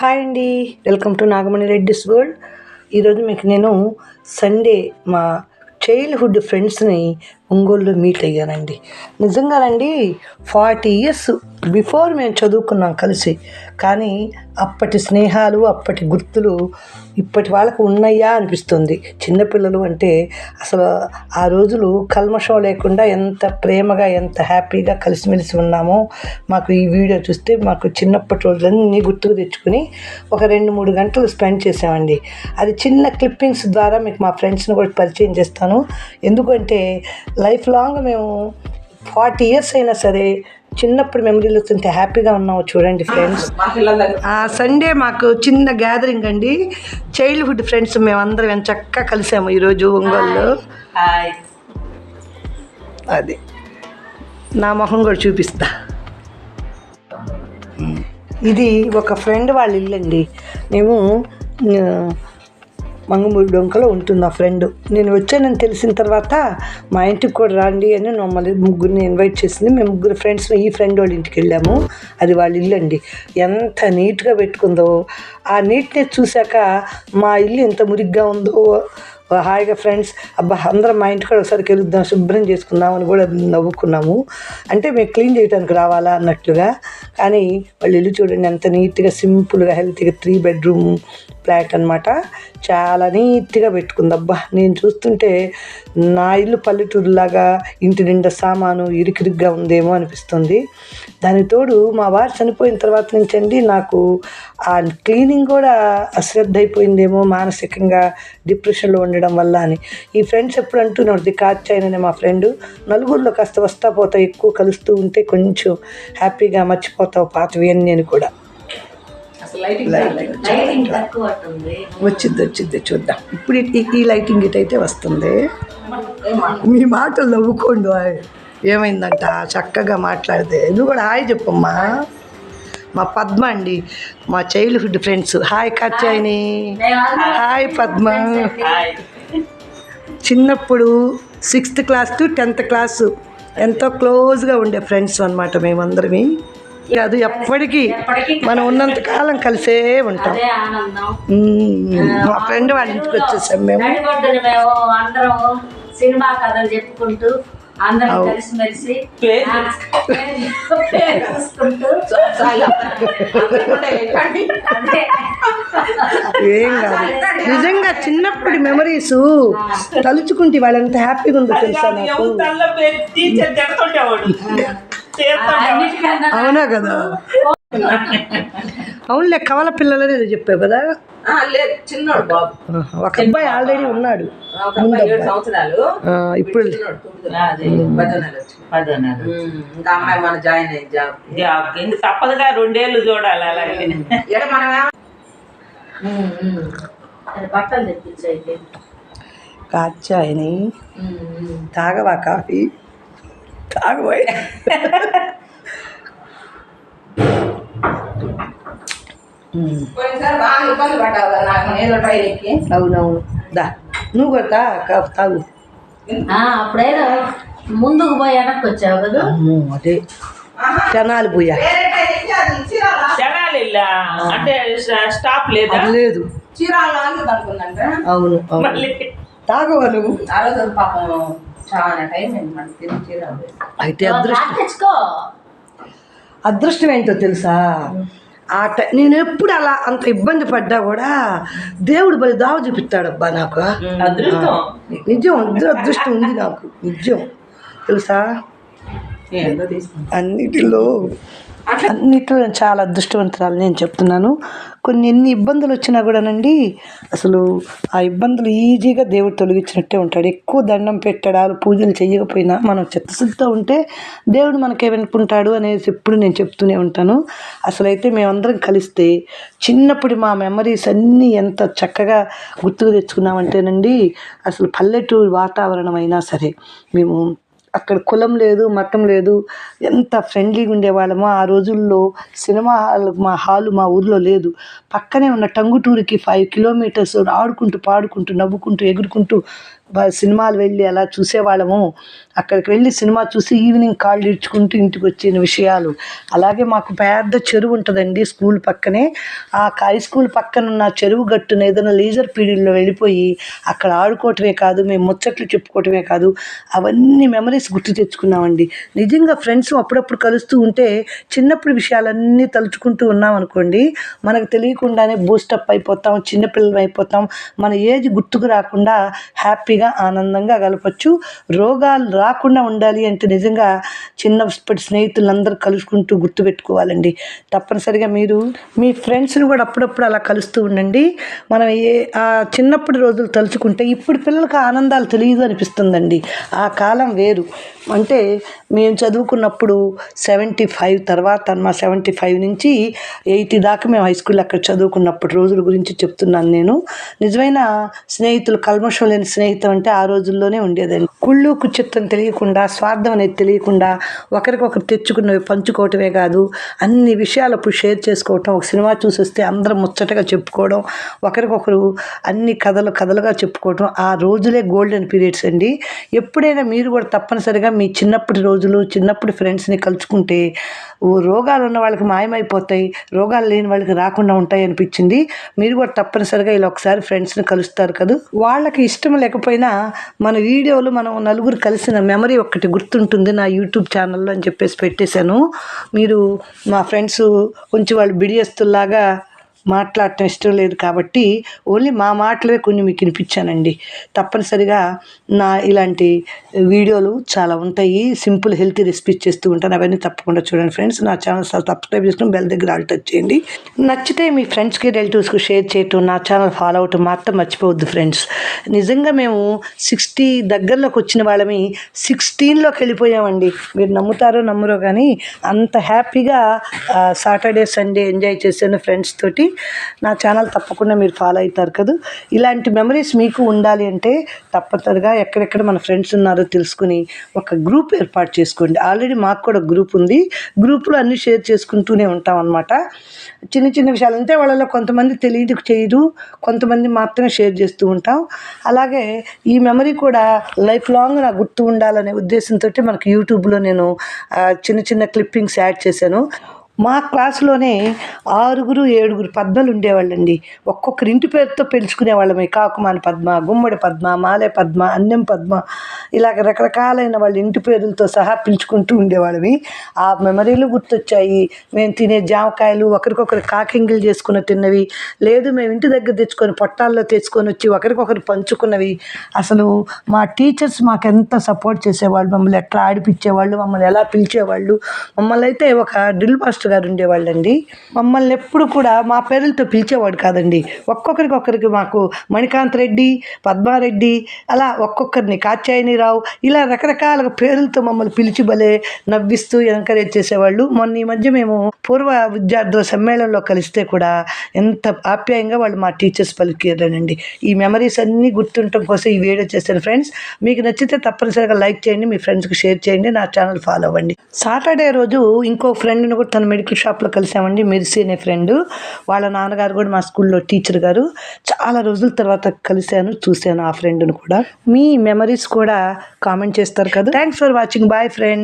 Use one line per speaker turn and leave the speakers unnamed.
Hi అండి. Welcome to Nagamani Reddy's world. ఈరోజు మీకు నేను సండే మా చైల్డ్హుడ్ ఫ్రెండ్స్ని ఒంగోలులో మీట్ అయ్యానండి నిజంగానండి ఫార్టీ ఇయర్స్ బిఫోర్ మేము చదువుకున్నాం కలిసి. కానీ అప్పటి స్నేహాలు అప్పటి గుర్తులు ఇప్పటి వాళ్ళకు ఉన్నాయా అనిపిస్తుంది. చిన్నపిల్లలు అంటే అసలు ఆ రోజులు కల్మషం లేకుండా ఎంత ప్రేమగా ఎంత హ్యాపీగా కలిసిమెలిసి ఉన్నామో మాకు ఈ వీడియో చూస్తే మాకు చిన్నప్పటి రోజులన్నీ గుర్తుకు తెచ్చుకుని ఒక రెండు మూడు గంటలు స్పెండ్ చేసామండి అది చిన్న క్లిప్పింగ్స్ ద్వారా మీకు మా ఫ్రెండ్స్ని కూడా పరిచయం చేస్తాను. ఎందుకంటే లైఫ్ లాంగ్ మేము ఫార్టీ ఇయర్స్ అయినా సరే చిన్నప్పుడు మెమరీలు వస్తుంటే హ్యాపీగా ఉన్నాము చూడండి ఫ్రెండ్స్ ఆ సండే మాకు చిన్న గ్యాదరింగ్ అండి. చైల్డ్హుడ్ ఫ్రెండ్స్ మేమందరం ఎంత చక్కగా కలిసాము ఈరోజు ఒంగోలులో.
హాయ్
అది. నా మొహం కూడా చూపిస్తా. ఇది ఒక ఫ్రెండ్ వాళ్ళ ఇల్లు అండి. మేము మంగమూరి డొంకలో ఉంటుంది ఆ ఫ్రెండ్. నేను వచ్చానని తెలిసిన తర్వాత మా ఇంటికి కూడా రండి అని మమ్మల్ని ముగ్గురిని ఇన్వైట్ చేసింది. మేము ముగ్గురు ఫ్రెండ్స్ ఈ ఫ్రెండ్ వాళ్ళ ఇంటికి వెళ్ళాము. అది వాళ్ళ ఇల్లు అండి. ఎంత నీట్గా పెట్టుకుందో. ఆ నీట్నెస్ చూశాక మా ఇల్లు ఎంత మురిగ్గా ఉందో. హాయిగా ఫ్రెండ్స్ అబ్బా అందరం మా ఇంటికి కూడా ఒకసారి వెళ్దాం శుభ్రం చేసుకుందాం అని కూడా నవ్వుకున్నాము. అంటే మేము క్లీన్ చేయడానికి రావాలా అన్నట్లుగా కానీ వాళ్ళు ఇల్లు చూడండి ఎంత నీట్గా సింపుల్గా హెల్తీగా త్రీ బెడ్రూమ్ ఫ్లాట్ అనమాట చాలా నీట్గా పెట్టుకుంది అబ్బా నేను చూస్తుంటే నా ఇల్లు పల్లెటూరులాగా ఇంటి నిండా సామాను ఇరుకిరుగ్గా ఉందేమో అనిపిస్తుంది. దాని తోడు మా వారు చనిపోయిన తర్వాత నుంచి అండి నాకు ఆ క్లీనింగ్ కూడా అశ్రద్ధ అయిపోయిందేమో మానసికంగా డిప్రెషన్లో ఉండడం వల్ల అని. ఈ ఫ్రెండ్స్ ఎప్పుడు అంటున్నాడు కాచాయననే మా ఫ్రెండ్. నలుగురిలో కాస్త వస్తా పోతా ఎక్కువ కలుస్తూ ఉంటే కొంచెం హ్యాపీగా మర్చిపోతావు పాతవి అని నేను కూడా.
లైటింగ్
వచ్చింది వచ్చింది చూద్దాం. ఇప్పుడు ఈ- లైటింగ్ ఇట్ అయితే వస్తుంది. మీ మాటలు నవ్వుకోండి. ఏమైందంట? చక్కగా మాట్లాడితే. నువ్వు కూడా హాయ్ చెప్పమ్మా. మా పద్మ అండి. మా చైల్డ్హుడ్ ఫ్రెండ్స్ హాయ్. కాచాయిని హాయ్ పద్మ. చిన్నప్పుడు sixth class to tenth class ఎంతో క్లోజ్గా ఉండే ఫ్రెండ్స్ అనమాట మేమందరమే. అది ఎప్పటికీ మనం ఉన్నంత కాలం కలిసే ఉంటాం.
అదే ఆనందం.
మ్మ్. మా ఫ్రెండ్ వాళ్ళ ఇంటికి వచ్చేసాం మేము.
అందరం సినిమా కథలు చెప్పుకుంటూ అందరం కలిసిమెలిసి
ఏం కాదు. నిజంగా చిన్నప్పటి మెమరీస్ తలుచుకుంటే వాళ్ళంత హ్యాపీగా ఉందో తెలుసా నాకు? అవునా కదా? అవునులే కవల పిల్లలనే చెప్పావు కదా.
లేదు చిన్నోడు బాబు.
ఒక అబ్బాయి ఆల్రెడీ ఉన్నాడు.
సంవత్సరాలు.
ఇప్పుడు
ఇంకా అమ్మాయి మన జాయిన్ అయ్యి జాబ్.
జాబ్ ఇంక తప్పదుగా రెండేళ్ళు చూడాలి అలాగే.
ఎక్కడ మనం
బట్టలు
కాచాయని. తాగవా కాఫీ? తాగబోయే అవునవును. దా నువ్వు కూడా తాగు.
ఆ, అప్పుడేదో ముందుకు పోయి వెనక్కి వచ్చావు కదా?
అదే. జనాలు
ఇలా అంటే స్టా- స్టాప్ లేదా?
అది లేదు అవును అవును. తాగవా నువ్వు?
ఆ రోజు పాపం చాలా టైం
అయితే అదృష్టం.
తెచ్చుకో.
అదృష్టం ఏంటో తెలుసా? ఆ టై నేను ఎప్పుడు అలా అంత ఇబ్బంది పడ్డా కూడా దేవుడు బలి దావ చూపిస్తాడబ్బా నాకు.
అదృష్టం?
నిజం అదృ- అదృష్టం ఉంది నాకు నిజం. తెలుసా? అన్నిటిలో అన్నిటిలో నేను చాలా అదృష్టవంతురాలు నేను చెప్తున్నాను. కొన్ని ఎన్ని ఇబ్బందులు వచ్చినా కూడానండి అసలు ఆ ఇబ్బందులు ఈజీగా దేవుడు తొలగించినట్టే ఉంటాడు. ఎక్కువ దండం పెట్టడాలు పూజలు చేయకపోయినా మనం చిత్తశుద్ధితో ఉంటే దేవుడు మనకేమనుకుంటాడు అనేసి ఎప్పుడు నేను చెప్తూనే ఉంటాను. అసలైతే మేమందరం కలిస్తే చిన్నప్పుడు మా మెమరీస్ అన్నీ ఎంత చక్కగా గుర్తుకు తెచ్చుకున్నామంటేనండి అసలు పల్లెటూరు వాతావరణం అయినా సరే మేము అక్కడ కులం లేదు మతం లేదు ఎంత ఫ్రెండ్లీగా ఉండేవాళ్ళమో ఆ రోజుల్లో సినిమా హాల్ మా హాలు మా ఊర్లో లేదు. పక్కనే ఉన్న టంగుటూరికి ఫైవ్ కిలోమీటర్స్ ఆడుకుంటూ పాడుకుంటూ నవ్వుకుంటూ ఎగురుకుంటూ సినిమాలు వెళ్ళి అలా చూసేవాళ్ళము. అక్కడికి వెళ్ళి సినిమా చూసి ఈవినింగ్ కాళ్ళు ఇడ్చుకుంటూ ఇంటికి వచ్చిన విషయాలు. అలాగే మాకు పెద్ద చెరువు ఉంటుందండి స్కూల్ పక్కనే. ఆ హై స్కూల్ పక్కన ఉన్న చెరువు గట్టున ఏదైనా లీజర్ పీరియడ్లో వెళ్ళిపోయి అక్కడ ఆడుకోవటమే కాదు మేము ముచ్చట్లు చెప్పుకోవటమే కాదు అవన్నీ మెమరీస్ గుర్తు తెచ్చుకున్నామండి. నిజంగా ఫ్రెండ్స్ అప్పుడప్పుడు కలుస్తూ ఉంటే చిన్నప్పుడు విషయాలన్నీ తలుచుకుంటూ ఉన్నాం అనుకోండి మనకు తెలియకుండానే బూస్టప్ అయిపోతాం చిన్నపిల్లలు అయిపోతాం. మన ఏజ్ గుర్తుకు రాకుండా హ్యాపీగా ఆనందంగా గలపచ్చు రోగాలు రాకుండా ఉండాలి అంటే నిజంగా చిన్నప్పటి స్నేహితులందరూ కలుసుకుంటూ గుర్తుపెట్టుకోవాలండి తప్పనిసరిగా మీరు మీ ఫ్రెండ్స్ని కూడా అప్పుడప్పుడు అలా కలుస్తూ ఉండండి. మనం ఏ ఆ చిన్నప్పటి రోజులు తలుచుకుంటే ఇప్పుడు పిల్లలకు ఆనందాలు తెలియదు అనిపిస్తుందండి. ఆ కాలం వేరు. అంటే మేము చదువుకున్నప్పుడు సెవెంటీ ఫైవ్ తర్వాత మా సెవెంటీ ఫైవ్ నుంచి ఎయిటీ దాకా మేము హై స్కూల్ అక్కడ చదువుకున్నప్పుడు రోజుల గురించి చెప్తున్నాను నేను. నిజమైన స్నేహితులు కల్మషం లేని స్నేహితులు అంటే ఆ రోజుల్లోనే ఉండేదండి. కుళ్ళు కుచిత్తం తెలియకుండా స్వార్థం అనేది తెలియకుండా ఒకరికొకరు తెచ్చుకున్నవి పంచుకోవటమే కాదు అన్ని విషయాలు అప్పుడు షేర్ చేసుకోవటం ఒక సినిమా చూసి వస్తే అందరం ముచ్చటగా చెప్పుకోవడం ఒకరికొకరు అన్ని కథలు కథలుగా చెప్పుకోవటం ఆ రోజులే గోల్డెన్ పీరియడ్స్ అండి. ఎప్పుడైనా మీరు కూడా తప్పనిసరిగా మీ చిన్నప్పటి రోజులు చిన్నప్పటి ఫ్రెండ్స్ని కలుసుకుంటే రోగాలు ఉన్న వాళ్ళకి మాయమైపోతాయి రోగాలు లేని వాళ్ళకి రాకుండా ఉంటాయి అనిపించింది. మీరు కూడా తప్పనిసరిగా ఇలా ఒకసారి ఫ్రెండ్స్ని కలుస్తారు కదా. వాళ్ళకి ఇష్టం లేకపోయినా మన వీడియోలు మనం నలుగురు కలిసిన మెమరీ ఒక్కటి గుర్తుంటుంది నా యూట్యూబ్ ఛానల్లో అని చెప్పేసి పెట్టేశాను. మీరు మా ఫ్రెండ్స్ కొంచెం వాళ్ళు బిడియస్తుల్లాగా మాట్లాడటం ఇష్టం లేదు కాబట్టి ఓన్లీ మా మాటలే కొన్ని మీకు వినిపించానండి. తప్పనిసరిగా నా ఇలాంటి వీడియోలు చాలా ఉంటాయి. సింపుల్ హెల్తీ రెసిపీస్ చేస్తూ ఉంటాను. అవన్నీ తప్పకుండా చూడండి ఫ్రెండ్స్. నా ఛానల్ సబ్స్క్రైబ్ చేసుకుని బెల్ దగ్గర ఆల్ టచ్ చేయండి. నచ్చితే మీ ఫ్రెండ్స్కి రిలేటివ్స్కి షేర్ చేయటం నా ఛానల్ ఫాలో అవటం మాత్రం మర్చిపోవద్దు ఫ్రెండ్స్. నిజంగా మేము సిక్స్టీ దగ్గరలోకి వచ్చిన వాళ్ళమి సిక్స్టీన్లోకి వెళ్ళిపోయామండి. మీరు నమ్ముతారో నమ్మరో కానీ అంత హ్యాపీగా సాటర్డే సండే ఎంజాయ్ చేశాను ఫ్రెండ్స్ తోటి. నా ఛానల్ తప్పకుండా మీరు ఫాలో అవుతారు కదా. ఇలాంటి మెమరీస్ మీకు ఉండాలి అంటే తప్పనిసరిగా ఎక్కడెక్కడ మన ఫ్రెండ్స్ ఉన్నారో తెలుసుకుని ఒక గ్రూప్ ఏర్పాటు చేసుకోండి. ఆల్రెడీ మాకు కూడా గ్రూప్ ఉంది. గ్రూప్లో అన్నీ షేర్ చేసుకుంటూనే ఉంటాం అనమాట చిన్న చిన్న విషయాలు అంటే వాళ్ళలో కొంతమంది తెలియదు చేయరు కొంతమంది మాత్రమే షేర్ చేస్తూ ఉంటాం. అలాగే ఈ మెమరీ కూడా లైఫ్ లాంగ్ నాకు గుర్తు ఉండాలనే ఉద్దేశంతో మనకు యూట్యూబ్లో నేను చిన్న చిన్న క్లిప్పింగ్స్ యాడ్ చేశాను. మా క్లాసులోనే ఆరుగురు ఏడుగురు పద్మలు ఉండేవాళ్ళండి. ఒక్కొక్కరి ఇంటి పేరుతో పిలుచుకునేవాళ్ళమే. కాకుమాని పద్మ గుమ్మడి పద్మ మాలే పద్మ అన్నం పద్మ ఇలాగ రకరకాలైన వాళ్ళ ఇంటి పేరులతో సహా పిలుచుకుంటూ ఉండేవాళ్ళమి. ఆ మెమరీలు గుర్తొచ్చాయి. మేము తినే జామకాయలు ఒకరికొకరు కాకింగిలు చేసుకుని తిన్నవి. లేదు మేము ఇంటి దగ్గర తెచ్చుకొని పొట్టాల్లో తెచ్చుకొని వచ్చి ఒకరికొకరు పంచుకున్నవి. అసలు మా టీచర్స్ మాకు ఎంత సపోర్ట్ చేసేవాళ్ళు మమ్మల్ని ఎట్లా ఆడిపించేవాళ్ళు మమ్మల్ని ఎలా పిలిచేవాళ్ళు. మమ్మల్ని అయితే ఒక డ్రిల్ మాస్టర్ గారు ఉండేవాళ్ళండి మమ్మల్ని ఎప్పుడు కూడా మా పేర్లతో పిలిచేవాడు కాదండి. ఒక్కొక్కరికి ఒక్కరికి మాకు మణికాంత్ రెడ్డి పద్మారెడ్డి అలా ఒక్కొక్కరిని కాత్యాయనిరావు ఇలా రకరకాల పేర్లతో మమ్మల్ని పిలిచి భలే నవ్విస్తూ ఎంకరేజ్ చేసేవాళ్ళు. మొన్న ఈ మధ్య మేము పూర్వ విద్యార్థుల సమ్మేళనంలో కలిస్తే కూడా ఎంత ఆప్యాయంగా వాళ్ళు మా టీచర్స్ పలికారండి ఈ మెమరీస్ అన్నీ గుర్తుండటం కోసం ఈ వీడియో చేశాను ఫ్రెండ్స్. మీకు నచ్చితే తప్పనిసరిగా లైక్ చేయండి మీ ఫ్రెండ్స్కి షేర్ చేయండి నా ఛానల్ ఫాలో అవ్వండి. సాటర్డే రోజు ఇంకో ఫ్రెండ్ని కూడా తన మెడికల్ షాప్లో కలిసామండి. మెర్సీ అనే ఫ్రెండ్. వాళ్ళ నాన్నగారు కూడా మా స్కూల్లో టీచర్ గారు. చాలా రోజుల తర్వాత కలిశాను చూశాను ఆ ఫ్రెండ్ను కూడా. మీ మెమరీస్ కూడా కామెంట్ చేస్తారు కదా. Thanks for watching bye friend